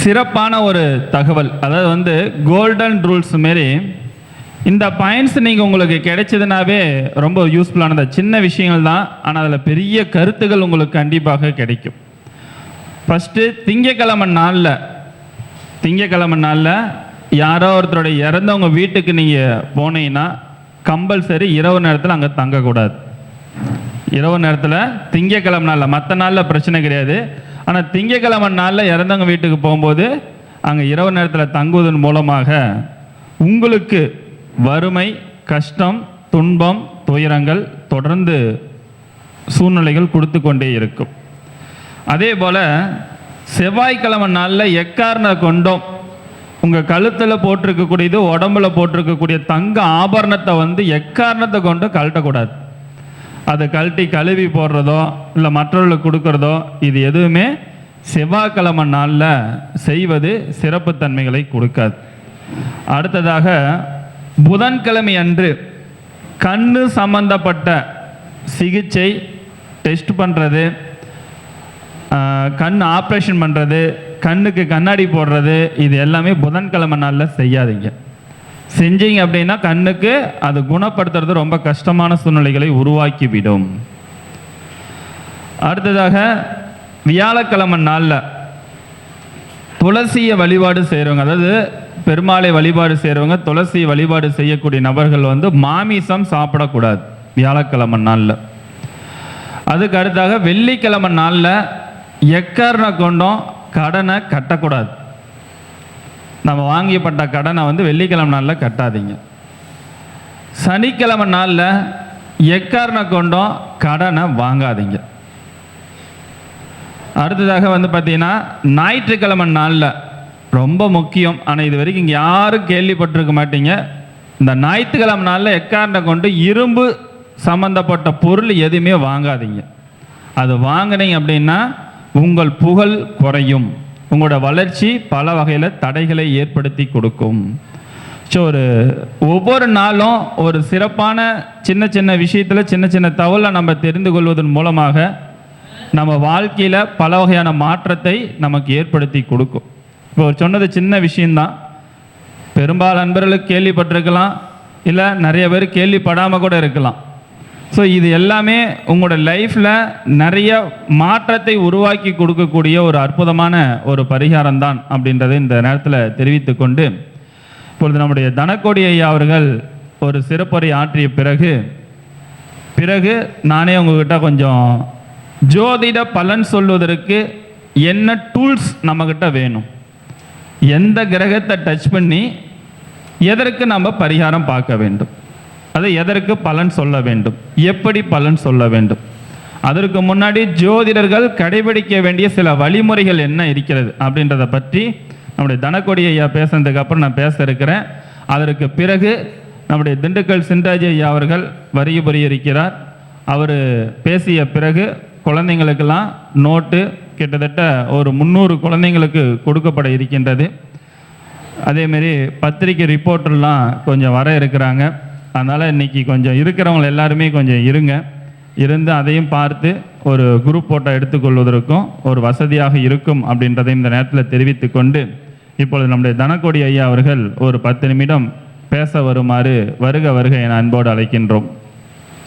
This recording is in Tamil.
சிறப்பான ஒரு தகவல். அதாவது வந்து கோல்டன் ரூல்ஸ் மாரி இந்த பாயிண்ட்ஸ் நீங்கள் உங்களுக்கு கிடைச்சதுனாவே ரொம்ப யூஸ்ஃபுல்லானது சின்ன விஷயங்கள் தான் ஆனால் அதில் பெரிய கருத்துகள் உங்களுக்கு கண்டிப்பாக கிடைக்கும். ஃபஸ்ட்டு திங்கக்கிழமை நாளில் திங்கக்கிழமை நாளில் யாரோ ஒருத்தருடைய இறந்தவங்க வீட்டுக்கு நீங்கள் போனீங்கன்னா கம்பல்சரி இரவு நேரத்தில் அங்கே தங்கக்கூடாது. இரவு நேரத்தில் திங்கக்கிழமை நாளில் மற்ற நாளில் பிரச்சனை கிடையாது. ஆனால் திங்கக்கிழமை நாளில் இறந்தவங்க வீட்டுக்கு போகும்போது அங்கே இரவு நேரத்தில் தங்குவதன் மூலமாக உங்களுக்கு வறுமை கஷ்டம் துன்பம் துயரங்கள் தொடர்ந்து சூழ்நிலைகள் கொடுத்து கொண்டே இருக்கும். அதே போல் செவ்வாய்க்கிழமை நாளில் எக்காரண கொண்டோம் உங்கள் கழுத்தில் போட்டிருக்கக்கூடியது உடம்புல போட்டிருக்கக்கூடிய தங்க ஆபரணத்தை வந்து எக்காரணத்தை கொண்டு கழட்டக்கூடாது. அதை கழட்டி கழுவி போடுறதோ இல்லை மற்றவர்களுக்கு கொடுக்கறதோ இது எதுவுமே செவ்வாய்க்கிழமை நாளில் செய்வது சிறப்புத்தன்மைகளை கொடுக்காது. அடுத்ததாக புதன்கிழமை அன்று கண்ணு சம்பந்தப்பட்ட சிகிச்சை டெஸ்ட் பண்ணுறது கண் ஆப்ரேஷன் பண்ணுறது கண்ணுக்கு கண்ணாடி போடுறது இது எல்லாமே புதன்கிழமை நாளில் செய்யாதீங்க. செஞ்சீங்க அப்படின்னா கண்ணுக்கு அது குணப்படுத்துறது ரொம்ப கஷ்டமான சூழ்நிலைகளை உருவாக்கிவிடும். அடுத்ததாக வியாழக்கிழமை நாளில் துளசியை வழிபாடு செய்கிறவங்க அதாவது பெருமாளை வழிபாடு செய்கிறவங்க துளசி வழிபாடு செய்யக்கூடிய நபர்கள் வந்து மாமிசம் சாப்பிடக்கூடாது வியாழக்கிழமை நாளில். அதுக்கு அடுத்தாக வெள்ளிக்கிழமை நாளில் எக்கர்ன கொண்டும் கடனை கட்டக்கூடாது. நம்ம வாங்கப்பட்ட கடனை வந்து வெள்ளிக்கிழமை நாளில் கட்டாதீங்க. சனிக்கிழமை நாளில் எக்காரண கொண்டும் கடனை வாங்காதீங்க. அடுத்ததாக வந்து பார்த்தீங்கன்னா ஞாயிற்றுக்கிழமை நாளில் ரொம்ப முக்கியம். ஆனால் இது வரைக்கும் இங்கே யாரும் கேள்விப்பட்டிருக்க மாட்டீங்க. இந்த ஞாயிற்றுக்கிழமை நாளில் எக்காரனை கொண்டு இரும்பு சம்பந்தப்பட்ட பொருள் எதுவுமே வாங்காதீங்க. அது வாங்கினீங்க அப்படின்னா உங்கள் புகழ் குறையும். உங்களோட வளர்ச்சி பல வகையில் தடைகளை ஏற்படுத்தி கொடுக்கும். ஸோ ஒரு ஒவ்வொரு நாளும் ஒரு சிறப்பான சின்ன சின்ன விஷயத்தில் சின்ன சின்ன தகவலை நம்ம தெரிந்து கொள்வதன் மூலமாக நம்ம வாழ்க்கையில் பல வகையான மாற்றத்தை நமக்கு ஏற்படுத்தி கொடுக்கும். இப்போ சொன்னது சின்ன விஷயந்தான் பெரும்பாலும் நண்பர்களுக்கு கேள்விப்பட்டிருக்கலாம். இல்லை நிறைய பேர் கேள்விப்படாமல் கூட இருக்கலாம். ஸோ இது எல்லாமே உங்களோட லைஃப்பில் நிறைய மாற்றத்தை உருவாக்கி கொடுக்கக்கூடிய ஒரு அற்புதமான ஒரு பரிகாரம் தான் அப்படின்றத இந்த நேரத்தில் தெரிவித்து கொண்டு இப்பொழுது நம்முடைய தனக்கோடி ஐயா அவர்கள் ஒரு சிறப்புரை ஆற்றிய பிறகு பிறகு நானே உங்ககிட்ட கொஞ்சம் ஜோதிட பலன் சொல்வதற்கு என்ன டூல்ஸ் நம்மக்கிட்ட வேணும்? எந்த கிரகத்தை டச் பண்ணி எதற்கு நம்ம பரிகாரம் பார்க்க வேண்டும்? அது எதற்கு பலன் சொல்ல வேண்டும்? எப்படி பலன் சொல்ல வேண்டும்? அதற்கு முன்னாடி ஜோதிடர்கள் கடைபிடிக்க வேண்டிய சில வழிமுறைகள் என்ன இருக்கிறது அப்படின்றத பற்றி நம்முடைய தனக்கொடி ஐயா பேசுனதுக்கு அப்புறம் நான் பேச இருக்கிறேன். அதற்கு பிறகு நம்முடைய திண்டுக்கல் சிண்டாஜி ஐயா அவர்கள் வரிய புரிய இருக்கிறார் அவர் பேசிய பிறகு குழந்தைங்களுக்கெல்லாம் நோட்டு கிட்டத்தட்ட ஒரு முந்நூறு குழந்தைங்களுக்கு கொடுக்கப்பட இருக்கின்றது. அதேமாரி பத்திரிக்கை ரிப்போர்ட்டர்லாம் கொஞ்சம் வர இருக்கிறாங்க. அதனால் இன்னைக்கு கொஞ்சம் இருக்கிறவங்க எல்லாருமே கொஞ்சம் இருங்க. இருந்து அதையும் பார்த்து ஒரு குரூப் ஃபோட்டோ எடுத்துக்கொள்வதற்கும் ஒரு வசதியாக இருக்கும் அப்படின்றதை இந்த நேரத்தில் தெரிவித்து கொண்டு இப்பொழுது நம்முடைய தனக்கொடி ஐயா அவர்கள் ஒரு பத்து நிமிடம் பேச வருமாறு வருக வருக என அன்போடு அழைக்கின்றோம்.